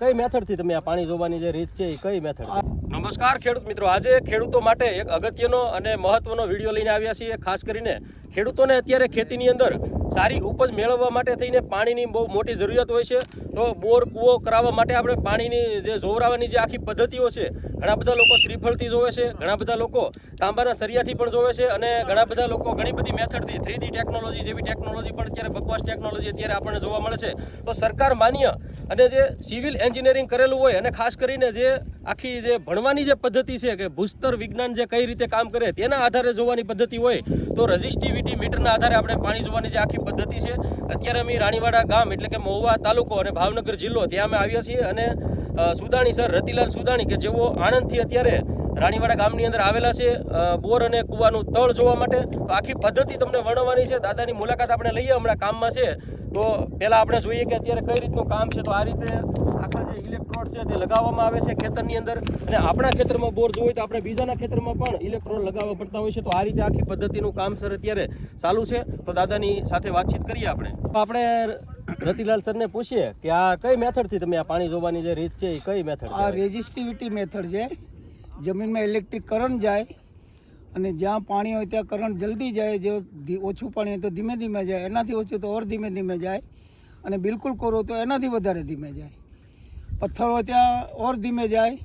કઈ મેથડથી તમે આ પાણી જોવાની જે રીત છે એ કઈ મેથડ નમસ્કાર ખેડૂત મિત્રો. આજે ખેડૂતો માટે એક અગત્યનો અને મહત્વનો વીડિયો લઈને આવ્યા છીએ. ખાસ કરીને ખેડૂતોને અત્યારે ખેતીની અંદર સારી ઉપજ મેળવવા માટે થઈને પાણીની બહુ મોટી જરૂરિયાત હોય છે. તો બોર, કૂવો કરાવવા માટે આપણે પાણીની જે જોવરાવાની જે આખી પદ્ધતિઓ છે, ઘણા બધા લોકો શ્રીફળથી જોવે છે, ઘણા બધા લોકો તાંબાના સરિયાથી પણ જોવે છે અને ઘણા બધા લોકો ઘણી બધી મેથડથી થ્રી ટેકનોલોજી જેવી ટેકનોલોજી પણ અત્યારે બકવાસ ટેકનોલોજી અત્યારે આપણને જોવા મળે છે. તો સરકાર માન્ય અને જે સિવિલ એન્જિનિયરિંગ કરેલું હોય અને ખાસ કરીને જે આખી જે ભણવાની જે પદ્ધતિ છે કે ભૂસ્તર વિજ્ઞાન જે કઈ રીતે કામ કરે તેના આધારે જોવાની પદ્ધતિ હોય, તો રજિસ્ટિવિટી મીટરના આધારે આપણે પાણી જોવાની જે આખી પદ્ધતિ છે, અત્યારે અમે રાણીવાડા ગામ એટલે કે મહુવા તાલુકો અને ભાવનગર જિલ્લો ત્યાં અમે આવ્યા છીએ અને સુદાણી સર રતિલાલ સુદાણી કે જેઓ આણંદથી અત્યારે રાણીવાડા ગામની અંદર આવેલા છે બોર અને કૂવાનું તળ જોવા માટે. તો આખી પદ્ધતિ તમને વર્ણવવાની છે. દાદાની મુલાકાત આપણે લઈએ હમણાં કામમાં છે. તો પહેલાં આપણે જોઈએ કે અત્યારે કઈ રીતનું કામ છે. તો આ રીતે આખા જે છે તે લગાવવામાં આવે છે ખેતરની અંદર. અને આપણા ખેતરમાં બોર જોવો હોય તો આપણે બીજાના ખેતરમાં પણ ઇલેક્ટ્રોન લગાવવા પડતા હોય છે. તો આ રીતે આખી પદ્ધતિનું કામ સર અત્યારે ચાલુ છે. તો દાદાની સાથે વાતચીત કરીએ આપણે. તો આપણે રતિલાલ સરને પૂછીએ કે આ કઈ મેથડથી તમે આ પાણી જોવાની જે રીત છે એ કઈ મેથડ આ રેઝિસ્ટિવિટી મેથડ છે. જમીનમાં ઇલેક્ટ્રિક કરંટ જાય અને જ્યાં પાણી હોય ત્યાં કરંટ જલ્દી જાય જો ઓછું પાણી હોય તો ધીમે ધીમે જાય એનાથી ઓછું તો ઓર ધીમે ધીમે જાય અને બિલકુલ કોરો તો એનાથી વધારે ધીમે જાય. પથ્થર હોય ત્યાં ઓર ધીમે જાય,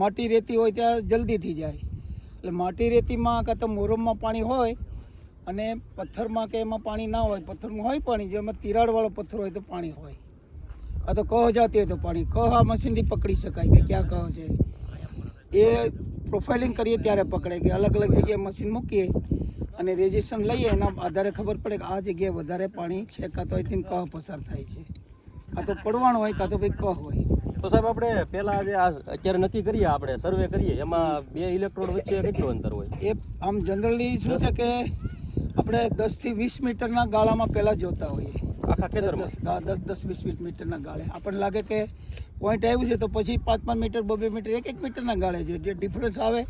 માટી રેતી હોય ત્યાં જલ્દીથી જાય. એટલે માટી રેતીમાં કાં તો મોરમમાં પાણી હોય અને પથ્થરમાં કે એમાં પાણી ના હોય, પથ્થરમાં હોય પાણી, જો એમાં તિરાડવાળો પથ્થર હોય તો પાણી હોય. આ તો કહ જાતી હોય તો પાણી, કહ આ મશીનથી પકડી શકાય કે ક્યાં કહ છે. એ પ્રોફાઇલિંગ કરીએ ત્યારે પકડે કે અલગ અલગ જગ્યાએ મશીન મૂકીએ અને રેજિસ્ટ્રેશન લઈએ, એના આધારે ખબર પડે કે આ જગ્યાએ વધારે પાણી છે, કાં તો અહીંથી કહ પસાર થાય છે. કાં તો પડવાનું હોય, કાં તો ભાઈ કહ હોય. તો સાહેબ આપણે પહેલાં જે આ અત્યારે નક્કી કરીએ આપણે સર્વે કરીએ એમાં બે ઇલેક્ટ્રોડ વચ્ચે કેટલું અંતર હોય? એ આમ જનરલી શું છે કે આપણે દસથી વીસ મીટરના ગાળામાં પહેલાં જોતા હોઈએ. આખા ખેતરમાં? દસ દસ વીસ વીસ મીટરના ગાળે. આપણને લાગે કે પોઈન્ટ આવ્યું છે તો પછી પાંચ પાંચ મીટર બે બે મીટર એક એક મીટરના ગાળે છે જે ડિફરન્સ આવે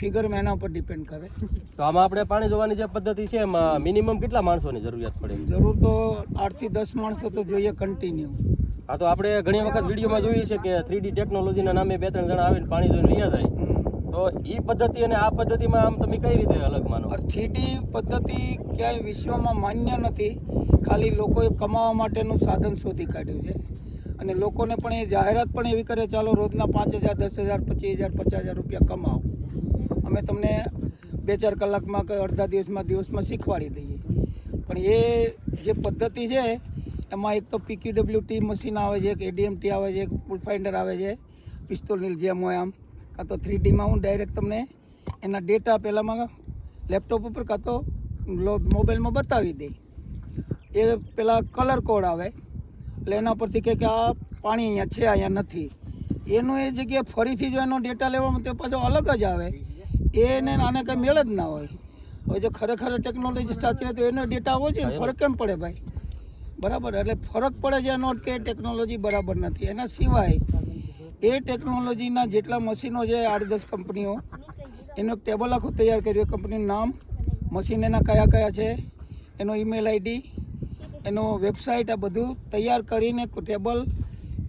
ફિગરમાં એના ઉપર ડિપેન્ડ કરે. તો આમાં આપણે પાણી જોવાની જે પદ્ધતિ છે એમાં મિનિમમ કેટલા માણસોની જરૂરિયાત પડે જરૂર તો આઠથી દસ માણસો તો જોઈએ કન્ટિન્યુ હા તો આપણે ઘણી વખત વિડીયોમાં જોઈએ છે કે થ્રીડી ટેકનોલોજીના નામે બે ત્રણ જણા આવીને પાણી જોઈને રહ્યા જાય. તો એ પદ્ધતિ અને આ પદ્ધતિમાં આમ તમે કઈ રીતે અલગ માનો? થ્રીડી પદ્ધતિ ક્યાંય વિશ્વમાં માન્ય નથી. ખાલી લોકોએ કમાવા માટેનું સાધન શોધી કાઢ્યું છે. અને લોકોને પણ એ જાહેરાત પણ એવી કરે ચાલો રોજના પાંચ હજાર દસ હજાર પચીસ હજાર પચાસ હજાર રૂપિયા કમાઓ. અમે તમને બે ચાર કલાકમાં કે અડધા દિવસમાં દિવસમાં શીખવાડી દઈએ. પણ એ જે પદ્ધતિ છે એમાં એક તો પીક્યુડબ્લ્યુ ટી મશીન આવે છે, એક એડીએમટી આવે છે, એક ફાઇન્ડર આવે છે પિસ્તોલની જેમ હોય આમ. કાં તો થ્રી ડીમાં હું ડાયરેક્ટ તમને એના ડેટા પહેલાંમાં લેપટોપ ઉપર કાં તો મોબાઈલમાં બતાવી દઈ એ પેલા કલર કોડ આવે. એટલે એના પરથી કહે કે આ પાણી અહીંયા છે, અહીંયા નથી. એનું એ જગ્યાએ ફરીથી જો એનો ડેટા લેવામાં તે પાછો અલગ જ આવે. એને આને કંઈ મેળ જ ના હોય. હવે જો ખરેખર ટેકનોલોજી સાચી હોય તો એનો ડેટા હોય છે ફરક કેમ પડે ભાઈ? બરાબર, એટલે ફરક પડે છે એનો કે ટેકનોલોજી બરાબર નથી. એના સિવાય એ ટેકનોલોજીના જેટલા મશીનો છે, આઠ દસ કંપનીઓ, એનું ટેબલ આખું તૈયાર કર્યું. કંપનીનું નામ મશીન એના કયા કયા છે, એનો ઈમેલ આઈડી એનો વેબસાઇટ આ બધું તૈયાર કરીને ટેબલ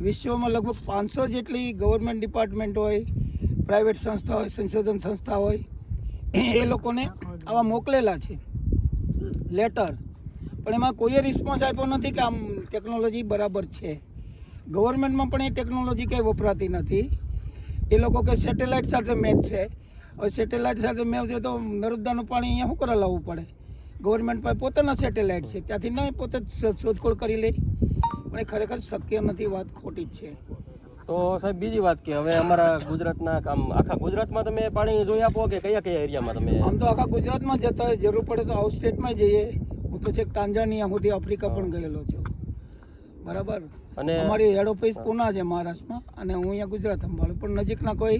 વિશ્વમાં લગભગ પાંચસો જેટલી ગવર્મેન્ટ ડિપાર્ટમેન્ટ હોય પ્રાઇવેટ સંસ્થા હોય, સંશોધન સંસ્થા હોય, એ લોકોને આવા મોકલેલા છે. લેટર પણ એમાં કોઈએ રિસ્પોન્સ આપ્યો નથી કે આમ ટેકનોલોજી બરાબર છે. ગવર્મેન્ટમાં પણ એ ટેકનોલોજી કંઈ વપરાતી નથી. એ લોકો કે સેટેલાઇટ સાથે મેચ છે. હવે સેટેલાઇટ સાથે મેચ છે તો નર્મદાનું પાણી અહીંયા શું કરવા લાવવું પડે? ગવર્મેન્ટ પાસે પોતાના સેટેલાઇટ છે. ત્યાંથી નહીં પોતે શોધખોળ કરી લે. પણ એ ખરેખર શક્ય નથી વાત ખોટી જ છે. તો સાહેબ બીજી વાત કે હવે અમારા ગુજરાતના કામ આખા ગુજરાતમાં તમે પાણી જોઈ આપો કે કયા કયા એરિયામાં તમે? આમ તો આખા ગુજરાતમાં જતા જરૂર પડે તો આઉટ સ્ટેટમાં જઈએ. તો છેક ટાંઝાનિયા સુધી આફ્રિકા પણ ગયેલો છું. બરાબર? અને અમારી હેડ ઓફિસ પૂના છે મહારાષ્ટ્રમાં અને હું અહીંયા ગુજરાત સંભાળું. પણ નજીકના કોઈ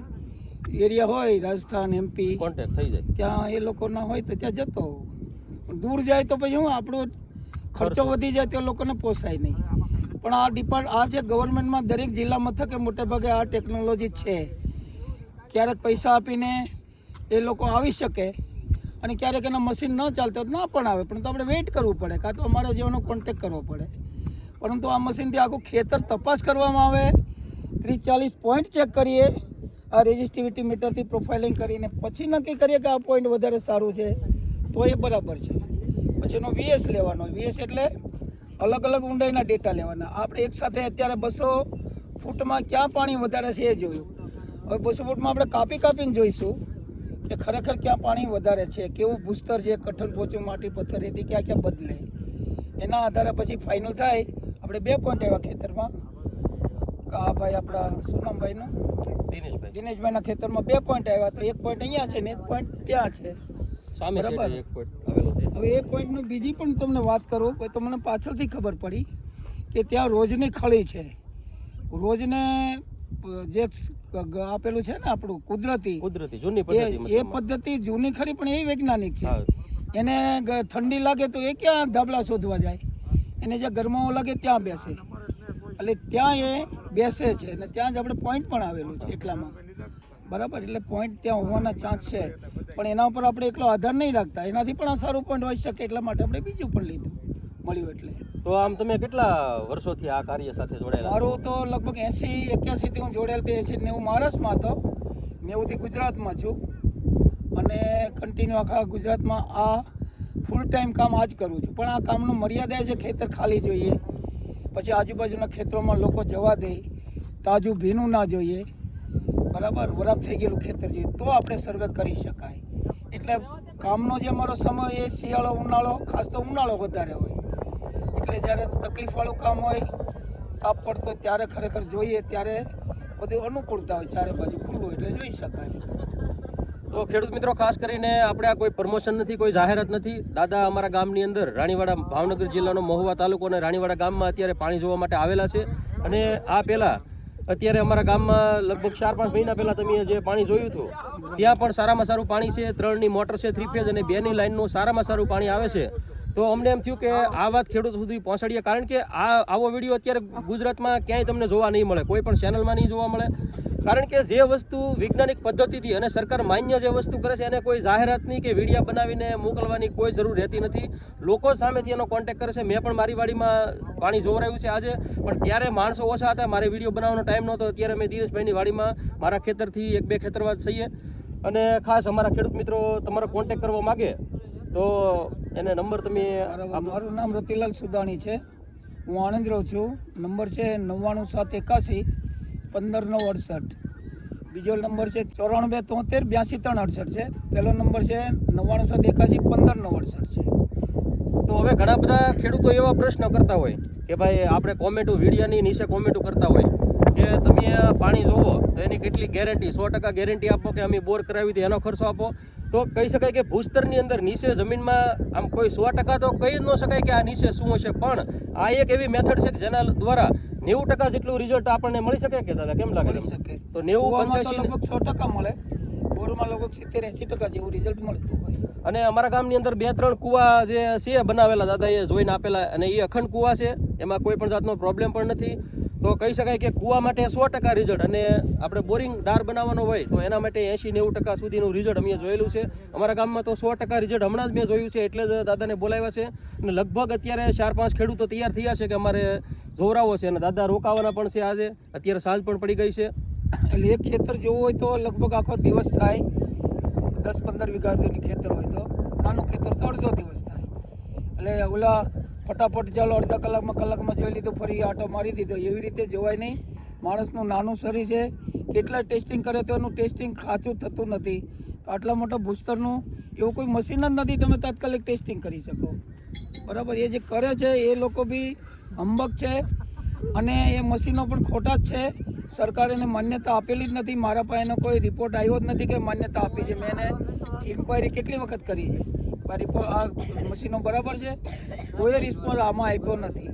એરિયા હોય રાજસ્થાન એમપી કોન્ટેક્ટ થઈ જાય. ત્યાં એ લોકોના હોય તો ત્યાં જતો દૂર જાય તો પછી હું આપણો ખર્ચો વધી જાય તે લોકોને પોસાય નહીં. પણ આ ડિપાર્ટ આ જે ગવર્મેન્ટમાં દરેક જિલ્લા મથકે મોટે ભાગે આ ટેકનોલોજી છે. ક્યારેક પૈસા આપીને એ લોકો આવી શકે અને ક્યારેક એના મશીન ન ચાલતો તો ના પણ આવે, પણ તો આપણે વેઇટ કરવું પડે, કાં તો અમારે જેવાનો કોન્ટેક કરવો પડે. પરંતુ આ મશીનથી આખું ખેતર તપાસ કરવામાં આવે, ત્રીસ ચાલીસ પોઈન્ટ ચેક કરીએ, આ રેઝિસ્ટિવિટી મીટરથી પ્રોફાઇલિંગ કરીને પછી નક્કી કરીએ કે આ પોઈન્ટ વધારે સારું છે, તો એ બરાબર છે. પછી એનો વીએસ લેવાનો વીએસ એટલે અલગ અલગ ઊંડાઈના ડેટા લેવાના. આપણે એકસાથે અત્યારે બસો ફૂટમાં ક્યાં પાણી વધારે છે એ જોયું. હવે બસો ફૂટમાં આપણે કાપી કાપીને જોઈશું. કે ખરેખર ક્યાં પાણી વધારે છે? કેવું ભૂસ્તર છે? કઠણ પોચું માટી પથ્થર રેતી ક્યાં ક્યાં બદલે? એના આધારે પછી ફાઇનલ થાય. આપણે બે પોઈન્ટ આવ્યા ખેતરમાં. આ ભાઈ આપણા શું દિનેશભાઈ. દિનેશભાઈના ખેતરમાં બે પોઈન્ટ આવ્યા. તો એક પોઈન્ટ અહીંયા છે ને એક પોઈન્ટ ત્યાં છે. સામે બરાબર. હવે એ પોઈન્ટનું બીજી પણ તમને વાત કરું તો તમને પાછળથી ખબર પડી કે ત્યાં રોજની ખળી છે. રોજને જે આપેલું છે ને આપણું કુદરતી. કુદરતી જૂની પદ્ધતિ એ પદ્ધતિ જૂની ખરી પણ એ વૈજ્ઞાનિક છે. એને ઠંડી લાગે તો એ ક્યાં ધાબળા શોધવા જાય? એને જે ગરમાવો લાગે ત્યાં બેસે. એટલે ત્યાં એ બેસે છે અને ત્યાં જ આપણે પોઈન્ટ પણ આવેલું છે એટલામાં. બરાબર? એટલે પોઈન્ટ ત્યાં હોવાના ચાન્સ છે. પણ એના ઉપર આપણે એકલો આધાર નહીં રાખતા. એનાથી પણ આ સારું પોઈન્ટ હોઈ શકે એટલા માટે આપણે બીજું પણ લીધું. મળ્યું એટલે. તો આમ તમે કેટલા વર્ષોથી આ કાર્ય સાથે જોડાયેલા? મારું તો લગભગ એંસી એક્યાસીથી હું જોડેલ તે એસી નેવું મહારાષ્ટ્રમાં હતો. નેવુંથી ગુજરાતમાં છું. અને કન્ટિન્યુ આખા ગુજરાતમાં આ ફૂલ ટાઈમ કામ આ જ કરું છું. પણ આ કામનું મર્યાદા છે ખેતર ખાલી જોઈએ. પછી આજુબાજુના ખેતરોમાં લોકો જવા દે. તાજું ભીનું ના જોઈએ. બરાબર? વરાપ થઈ ગયેલું ખેતર જોઈએ. તો આપણે સર્વે કરી શકાય. એટલે કામનો જે મારો સમય એ શિયાળો ઉનાળો ખાસ તો ઉનાળો વધારે હોય. એટલે જ્યારે તકલીફવાળું કામ હોય, તાપ પડતો ત્યારે ખરેખર જોઈએ, ત્યારે બધું અનુકૂળતા હોય, ચારે બાજુ ખુલ્લું એટલે જોઈ શકાય. તો ખેડૂત મિત્રો, ખાસ કરીને આપણે આ કોઈ પ્રમોશન નથી, કોઈ જાહેરાત નથી. દાદા અમારા ગામની અંદર રાણીવાડા ભાવનગર જિલ્લાનો મહુવા તાલુકો અને રાણીવાડા ગામમાં અત્યારે પાણી જોવા માટે આવેલા છે. અને આ પહેલાં અત્યારે અમારા ગામમાં લગભગ ચાર પાંચ મહિના પહેલાં તમે જે પાણી જોયું હતું, ત્યાં પણ સારામાં સારું પાણી છે. ત્રણની મોટર છે, થ્રી ફેઝ અને બેની લાઇનનું સારામાં સારું પાણી આવે છે. તો અમને એમ થયું કે આ વાત ખેડૂત સુધી પહોંચાડીએ, કારણ કે આ આવો વીડિયો અત્યારે ગુજરાતમાં ક્યાંય તમને જોવા નહીં મળે, કોઈ પણ ચેનલમાં નહીં જોવા મળે. કારણ કે જે વસ્તુ વૈજ્ઞાનિક પદ્ધતિથી અને સરકાર માન્ય જે વસ્તુ કરે છે, એને કોઈ જાહેરાતની કે વિડીયા બનાવીને મોકલવાની કોઈ જરૂર રહેતી નથી. લોકો સામેથી એનો કોન્ટેક્ટ કરે છે. મેં પણ મારી વાડીમાં પાણી જોવરાયું છે આજે, પણ ત્યારે માણસો ઓછા હતા. મારે વીડિયો બનાવવાનો ટાઈમ નહોતો. અત્યારે મેં ધીરજભાઈની વાડીમાં, મારા ખેતરથી એક બે ખેતરવાદ થઈએ અને ખાસ અમારા ખેડૂત મિત્રો તમારો કોન્ટેક્ટ કરવા માગે તો એને નંબર તમે મારું નામ રતિલાલ સુદાણી છે. હું આણંદ રહું છું. નંબર છે નવ્વાણું સાત એકાસી પંદર નવ અડસઠ. બીજો નંબર છે ચોરાણું બે તોતેર બ્યાસી ત્રણ અડસઠ છે. પહેલો નંબર છે નવ્વાણું સાત એકાસી પંદર નવ અડસઠ છે. તો હવે ઘણા બધા ખેડૂતો એવા પ્રશ્ન કરતા હોય કે ભાઈ આપણે કોમેટો વીડિયાની નીચે કોમેટો કરતા હોય કે તમે પાણી જોવો તો એની કેટલી ગેરંટી સો ટકા ગેરંટી આપો કે અમે બોર કરાવી હતી એનો ખર્ચો આપો? તો કહી શકાય કે ભૂસ્તરની અંદર નીચે જમીનમાં આમ કોઈ સો ટકા તો કહી જ ન શકાય કે આ નીચે શું હશે પણ આ એક એવી મેથડ છે કે જેના દ્વારા નેવું ટકા જેટલું રિઝલ્ટ આપણને મળી શકે કે દાદા કેમ લાગે શકે. તો નેવું પંચ્યાસી સો ટકા મળે. બોરમાં લગભગ સિત્તેર એંસી ટકા જેવું રિઝલ્ટ મળતું હોય. અને અમારા ગામની અંદર બે ત્રણ કુવા જે છે બનાવેલા દાદા એ જોઈને આપેલા અને એ અખંડ કુવા છે. એમાં કોઈ પણ જાતનો પ્રોબ્લેમ પણ નથી. તો કહી શકાય કે કુવા માટે સો ટકા રિઝલ્ટ અને આપણે બોરિંગ ડાર બનાવવાનો હોય તો એના માટે એંશી નેવું ટકા સુધીનું રિઝલ્ટ અમે જોયેલું છે. અમારા ગામમાં તો સો ટકા રિઝલ્ટ હમણાં જ મેં જોયું છે એટલે જ દાદાને બોલાવ્યા છે. અને લગભગ અત્યારે ચાર પાંચ ખેડૂતો તૈયાર થયા છે કે અમારે જોવરાવો છે અને દાદા રોકાવાના પણ છે આજે. અત્યારે સાંજ પણ પડી ગઈ છે. એટલે એક ખેતર જોવું હોય તો લગભગ આખો દિવસ થાય. દસ પંદર વીઘા સુધીની ખેતર હોય તો. નાનું ખેતર તો અડધો દિવસ થાય. એટલે ઓલા ફટાફટ ચાલો અડધા કલાકમાં કલાકમાં જોઈ લીધું, ફરી આટો મારી દીધો. એવી રીતે જોવાય નહીં. માણસનું નાનું શરીર છે. કેટલા ટેસ્ટિંગ કરે તો એનું ટેસ્ટિંગ ખાચું થતું નથી. તો આટલા મોટા ભૂસ્તરનું એવું કોઈ મશીન જ નથી તમે તાત્કાલિક ટેસ્ટિંગ કરી શકો. બરાબર, એ જે કરે છે, એ લોકો બી હંબક છે અને એ મશીનો પણ ખોટા જ છે. સરકારે એને માન્યતા આપેલી જ નથી. મારા પાસે એનો કોઈ રિપોર્ટ આવ્યો જ નથી કે માન્યતા આપી છે. મેં એને ઇન્ક્વાયરી કેટલી વખત કરી છે? આ મશીનો બરાબર છે? કોઈ રિસ્પોન્સ આમાં આપ્યો નથી.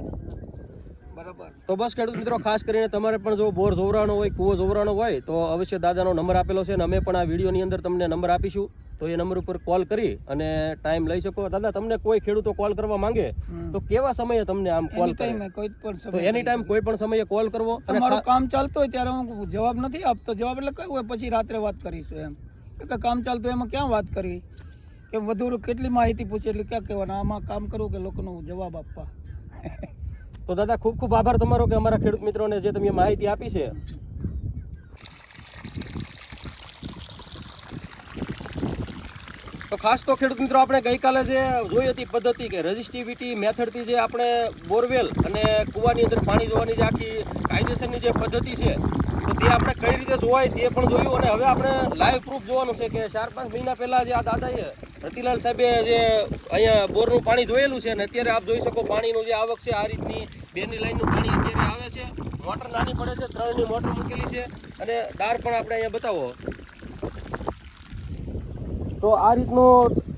બરાબર. તો બસ ખેડૂત મિત્રો ખાસ કરીને તમારે પણ જો બોર જોવરાનો હોય કૂવો જોવરાનો હોય તો અવશ્ય દાદાનો નંબર આપેલો છે અને અમે પણ આ વિડીયોની અંદર તમને નંબર આપીશું. તો એ નંબર ઉપર કોલ કરી અને ટાઈમ લઈ શકો. દાદા તમને કોઈ ખેડૂતો કોલ કરવા માંગે તો કેવા સમયે તમને આમ કોલ એની કરે? કોઈ પણ સમય એની ટાઈમ કોઈ પણ સમયે કોલ કરવો. તમારું કામ ચાલતું હોય ત્યારે હું જવાબ નથી આપતો. જવાબ એટલે કયું હોય? પછી રાત્રે વાત કરીશું એમ. કે કામ ચાલતું એમાં ક્યાં વાત કરવી? કે વધુ કેટલી માહિતી પૂછે એટલે ક્યાં કહેવાના? આમાં કામ કરવું કે લોકોનો જવાબ આપવા. તો દાદા, ખૂબ ખૂબ આભાર તમારો કે અમારા ખેડૂત મિત્રોને જે તમે માહિતી આપી છે. તો ખાસ તો ખેડૂત મિત્રો, આપણે ગઈકાલે જે જોઈ હતી પદ્ધતિ કે રજિસ્ટિવિટી મેથડથી જે આપણે બોરવેલ અને કૂવાની અંદર પાણી જોવાની જે આખી કાયદેસરની જે પદ્ધતિ છે તો તે આપણે કઈ રીતે જોવાય તે પણ જોયું અને હવે આપણે લાઈવ પ્રૂફ જોવાનું છે કે ચાર પાંચ મહિના પહેલા જે આ દાદાએ રતિલાલ સાહેબે જે અહીંયા બોરનું પાણી જોયેલું છે અને અત્યારે આપ જોઈ શકો પાણીનું જે આવક છે, આ રીતની બેની લાઈનનું પાણી અત્યારે આવે છે. મોટર નાની પડે છે, ત્રણની મોટર મૂકેલી છે અને ડાર પણ આપણે અહીંયા બતાવો. તો આ રીતનો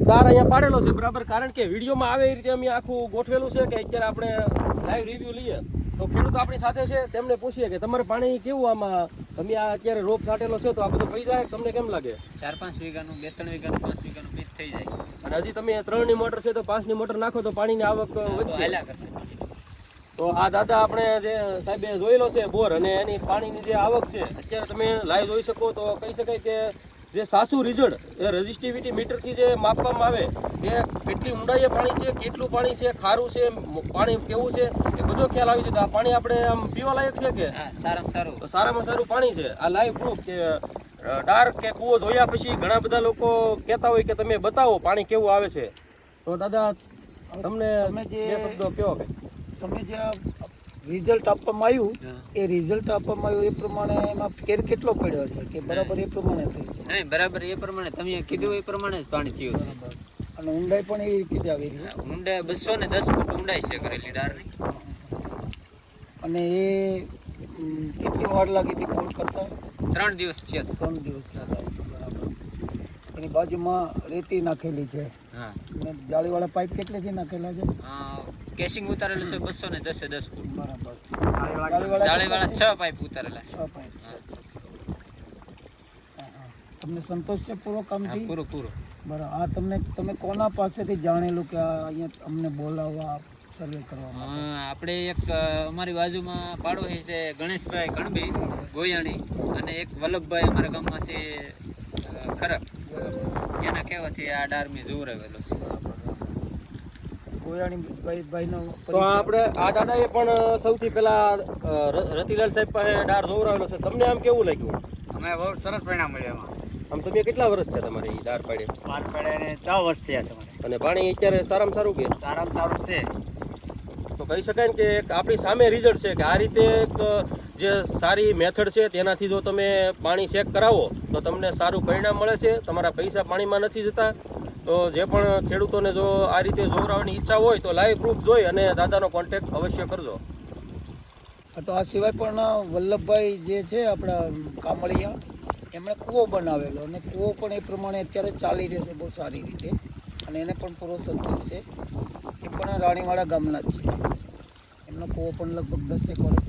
દાર અહીંયા પાડેલો છે, બરાબર? કારણ કે વિડીયોમાં આવે એ રીતે અમે આખું ગોઠવેલું છે કે અત્યારે આપણે લાઈવ રિવ્યુ લઈએ. તો ખેડૂત આપણી સાથે છે તેમને પૂછીએ કે તમારે પાણી કેવું આમાં? તમે આ અત્યારે રોપ છાંટેલો છે તો આ બધું પડી જાય? તમને કેમ લાગે? ચાર પાંચ વીઘાનું બે ત્રણ વીઘાનું પાંચ વીઘાનું બીજ થઈ જાય. અને હજી તમે ત્રણની મોટર છે તો પાંચની મોટર નાખો તો પાણીની આવક વધશે. કરશે. તો આ દાદા આપણે જે સાહેબે જોયેલો છે બોર અને એની પાણીની જે આવક છે અત્યારે તમે લાઈવ જોઈ શકો તો કહી શકાય કે જે સાસુ રિઝલ્ટ એ રજિસ્ટિવિટી મીટરથી જે માપવામાં આવે કે કેટલી ઊંડાઈએ પાણી છે કેટલું પાણી છે ખારું છે પાણી કેવું છે એ બધો ખ્યાલ આવી જતો. આ પાણી આપણે આમ પીવા લાયક છે કે? સારામાં સારું. તો સારામાં સારું પાણી છે. આ લાઈવ પ્રૂફ કે ડાર્ક કે કૂવો જોયા પછી ઘણા બધા લોકો કહેતા હોય કે તમે બતાવો પાણી કેવું આવે છે. તો દાદા તમને તમે જે- શબ્દો કયો કે? તમે જે રિઝલ્ટ આપવામાં આવ્યું એ રિઝલ્ટ આપવામાં આવ્યું એ પ્રમાણે એમાં ફેર કેટલો પડ્યો છે? કે બરાબર એ પ્રમાણે થયું? નહીં બરાબર એ પ્રમાણે. તમે કીધું એ પ્રમાણે જ પાણી થયું છે. બરાબર. અને ઊંડાઈ પણ એવી રીતે આવી રહી. છે ઊંડાઈ બસો ને દસ ફૂટ ઊંડાઈ છે કરેલી ડારની અને એ કેટલી વાર લાગી હતી બોર કરતા? ત્રણ દિવસ છે ત્રણ દિવસ હતા. બરાબર. એની બાજુમાં રેતી નાખેલી છે. હા. અને જાળીવાળા પાઇપ કેટલેથી નાખેલા છે? કેસિંગ ઉતારેલું છે બસો ને દસે દસ ફૂટ. બરાબર. જાળીવાળા છ પાઇપ ઉતારેલા છ. પાઇપ છે અચ્છા, અચ્છા. હા, હા. તમને સંતોષ છે પૂરો કામથી પૂરું પૂરો. બરાબર આ તમને તમે કોના પાસેથી જાણેલું કે આ અહીંયા અમને બોલાવવા સર્વે કરવા આપણે એક અમારી બાજુમાં પાડોશી છે ગણેશભાઈ કણબી ગોયાણી અને એક વલ્લભભાઈ અમારા ગામમાં છે ખરક એના કહેવાથી આ ડાર મેં જોવરાવેલો છે. ભાઈ ભાઈનો તો આપણે આ દાદાએ પણ સૌથી પહેલા રતિલાલ સાહેબ પાસે ડાર જોવરાવેલો છે. તમને આમ કેવું લાગ્યું? અમે બહુ સરસ પરિણામ મળ્યું એમાં. આમ તમે કેટલા વર્ષ છે તમારી એ ડાર પાડે? બાર પડે ચાર વર્ષ થયા છે મને અને પાણી અત્યારે સારામાં સારું કે? સારામાં સારું છે. તો કહી શકાય ને કે એક આપણી સામે રિઝલ્ટ છે કે આ રીતે એક જે સારી મેથડ છે તેનાથી જો તમે પાણી ચેક કરાવો તો તમને સારું પરિણામ મળે છે. તમારા પૈસા પાણીમાં નથી જતા. તો જે પણ ખેડૂતોને જો આ રીતે જોવરાવાની ઈચ્છા હોય તો લાઈવ પ્રૂફ જોઈ અને દાદાનો કોન્ટેક્ટ અવશ્ય કરજો. તો આ સિવાય પણ વલ્લભભાઈ જે છે આપણા કામળિયા એમણે કૂવો બનાવેલો અને કૂવો પણ એ પ્રમાણે અત્યારે ચાલી રહ્યો છે બહુ સારી રીતે. અને એને પણ પૂરો સંતોષ છે. એ પણ રાણીવાડા ગામના જ છે. એમનો કૂવો પણ લગભગ દસેક હશે